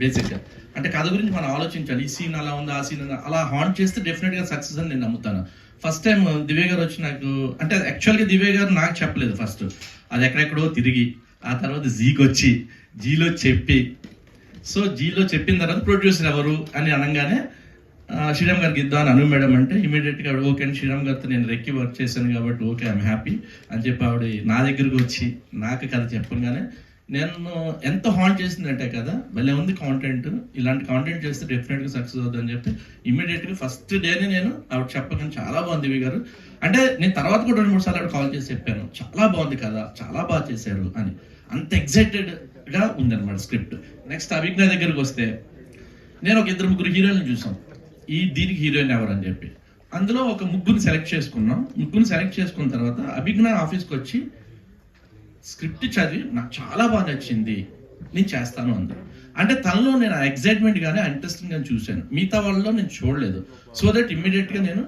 బేసిక్గా అంటే కథ గురించి మనం ఆలోచించాలి. ఈ సీన్ అలా ఉంది ఆ సీన్ అలా హాంట్ చేస్తే డెఫినెట్గా సక్సెస్ అని నేను నమ్ముతాను. ఫస్ట్ టైం దివ్య గారు వచ్చి నాకు అంటే యాక్చువల్గా దివ్య గారు నాకు చెప్పలేదు ఫస్ట్ అది ఎక్కడెక్కడో తిరిగి ఆ తర్వాత జీకి వచ్చి జీలో చెప్పి. సో జీలో చెప్పిన తర్వాత ప్రొడ్యూసర్ ఎవరు అని అనగానే శ్రీరామ్ గారికి ఇద్దాం అని అను మేడం అంటే ఇమీడియట్గా ఆవిడ ఓకే అని శ్రీరామ్ గారితో నేను రెక్కి వర్క్ చేశాను కాబట్టి ఓకే ఐఎమ్ హ్యాపీ అని చెప్పి ఆవిడ నా దగ్గరకు వచ్చి నాకు కథ చెప్పగానే నేను ఎంత హాంట్ చేసిందంటే కదా భలే ఉంది కాంటెంట్ ఇలాంటి కాంటెంట్ చేస్తే డెఫినెట్గా సక్సెస్ అవుతుంది అని చెప్పి ఇమీడియట్గా ఫస్ట్ డేనే నేను ఆవిడ చెప్పగానే చాలా బాగుంది ఇవి గారు. అంటే నేను తర్వాత కూడా రెండు మూడు సార్లు ఆవిడ కాల్ చేసి చెప్పాను. చాలా బాగుంది కదా చాలా బాగా చేశారు అని. అంత ఎగ్జైటెడ్గా ఉందన్నమాట స్క్రిప్ట్ నెక్స్ట్ అభిజ్ఞ దగ్గరికి వస్తే నేను ఒక ఇద్దరు ముగ్గురు హీరోయిన్లు చూసాం. ఈ దీనికి హీరోయిన్ ఎవరని అని చెప్పి. అందులో ఒక ముగ్గురిని సెలెక్ట్ చేసుకున్నాం. ముగ్గురిని సెలెక్ట్ చేసుకున్న తర్వాత అభిజ్ఞ ఆఫీస్కి వచ్చి స్క్రిప్ట్ చదివి నాకు చాలా బాగా నచ్చింది. నేను చేస్తాను అంది. అంటే తనలో నేను ఆ ఎగ్జైట్మెంట్ గానే ఇంట్రెస్టింగ్ కానీ చూశాను. మిగతా వాళ్ళలో నేను చూడలేదు. సో దట్ ఇమ్మీడియట్గా నేను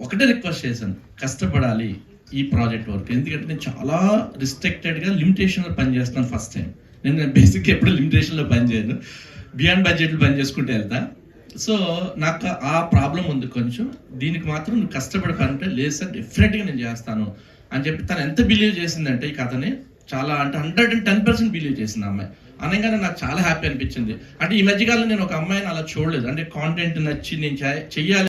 ఒకటే రిక్వెస్ట్ చేశాను. కష్టపడాలి ఈ ప్రాజెక్ట్ వర్క్ ఎందుకంటే నేను చాలా రిస్ట్రిక్టెడ్గా లిమిటేషన్లో పనిచేస్తున్నాను పని చేస్తున్నాను ఫస్ట్ టైం నేను బేసిక్ ఎప్పుడు లిమిటేషన్లో పనిచేయను చేయను. బియాండ్ బడ్జెట్లు పని చేసుకుంటే వెళ్తా. సో నాకు ఆ ప్రాబ్లం ఉంది కొంచెం. దీనికి మాత్రం నువ్వు కష్టపడి పని అంటే లేదు సార్ డెఫినెట్గా నేను చేస్తాను అని చెప్పి తను ఎంత బిలీవ్ చేసిందంటే ఈ కథని చాలా అంటే hundred and ten percent believe చేసింది అమ్మాయి. అనగానే నాకు చాలా హ్యాపీ అనిపించింది. అంటే ఈ మధ్యకాలం నేను ఒక అమ్మాయిని అలా చూడలేదు. అంటే కాంటెంట్ నచ్చి నేను చేయాలి